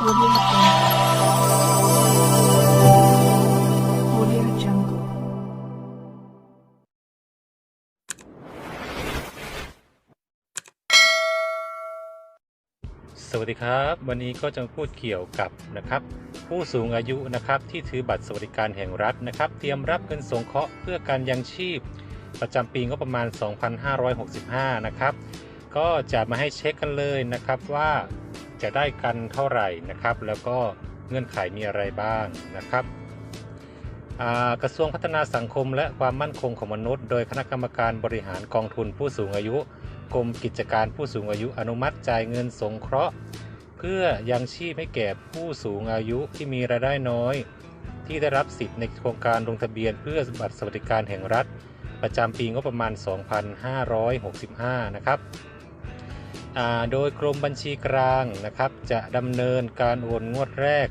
สวัสดีครับ วันนี้ก็จะพูดเกี่ยวกับนะครับ ผู้สูงอายุนะครับที่ถือบัตรสวัสดิการแห่งรัฐนะครับ เตรียมรับเงินสงเคราะห์เพื่อการยังชีพ ประจำปีงบประมาณ 2565 นะครับ ก็จะมาให้เช็คกันเลยนะครับว่า จะได้กันเท่าไหร่นะครับ แล้วก็เงื่อนไขมีอะไรบ้างนะครับกระทรวงพัฒนาสังคมและความมั่นคงของมนุษย์ โดยคณะกรรมการบริหารกองทุนผู้สูงอายุกรมกิจการผู้สูงอายุอนุมัติจ่ายเงินสงเคราะห์ เพื่อยังชีพให้แก่ผู้สูงอายุที่มีรายได้น้อย ที่ได้รับสิทธิ์ในโครงการลงทะเบียนเพื่อบัตรสวัสดิการแห่งรัฐ ประจำปีงบประมาณ 2565 นะครับอ่า โดยกรมบัญชีกลางนะครับจะดำเนินการโอนงวดแรก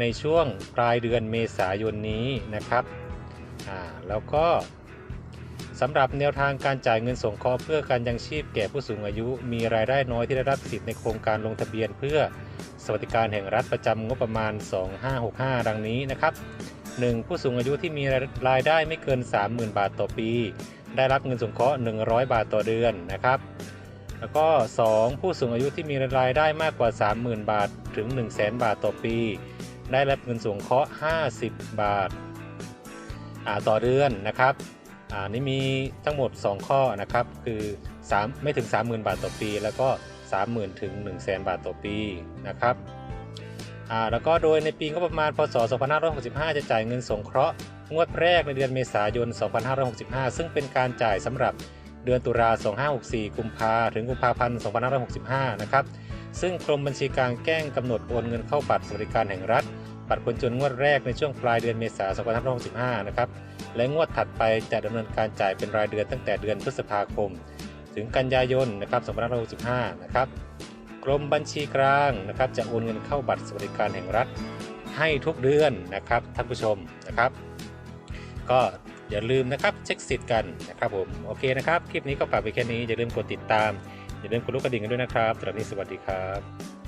ในช่วงปลายเดือนเมษายนนี้นะครับแล้วก็สำหรับแนวทางการจ่ายเงินสงเคราะห์เพื่อการยังชีพแก่ผู้สูงอายุ มีรายได้น้อยที่ได้รับสิทธิ์ในโครงการลงทะเบียนเพื่อสวัสดิการแห่งรัฐประจำงบประมาณ 2565 ดังนี้นะครับ 1. ผู้สูงอายุที่มีรายได้ไม่เกิน 30,000 บาทต่อปี ได้รับเงินสงเคราะห์ 100 บาทต่อเดือนนะครับ แล้วก็ 2. ผู้สูงอายุที่มีรายได้มากกว่า 30,000 บาท ถึง 100,000 บาทต่อปี ได้รับเงินสงเคราะห์ 50 บาทาต่อเดือนนะครับอ่านี่มีทั้งหมด 2 ข้อนะครับคือ 3 ไม่ถึง 30,000 บาทต่อปี แล้วก็ 30,000 ถึง 100,000 บาทต่อปีนะครับแล้วก็โดยในปีงบประมาณพศ 2565 จะจ่ายเงินสงเคราะห์งวดแรกในเดือนเมษายน 2565 ซึ่งเป็นการจ่ายสำหรับ เดือนตุลา2564 กุมภาถึงกุมภาพันธ์ 2565 นะครับ ซึ่งกรมบัญชีกลางแจ้งกำหนดโอนเงินเข้าบัตรสวัสดิการแห่งรัฐ บัตรคนจนงวดแรกในช่วงปลายเดือนเมษายน 2565 นะครับ และงวดถัดไปจะดำเนินการจ่ายเป็นรายเดือนตั้งแต่เดือนพฤษภาคม ถึงกันยายน นะครับ 2565 นะครับ กรมบัญชีกลางนะครับจะโอนเงินเข้าบัตรสวัสดิการแห่งรัฐ ให้ทุกเดือนนะครับท่านผู้ชมนะครับ ก็ อย่าลืมนะครับเช็คสิทธิ์กันนะครับผมโอเคนะครับคลิปนี้ก็ฝากไปแค่นี้อย่าลืมกดติดตามอย่าลืมกดลูกกระดิ่งกันด้วยนะครับสำหรับนนี้สวัสดีครับ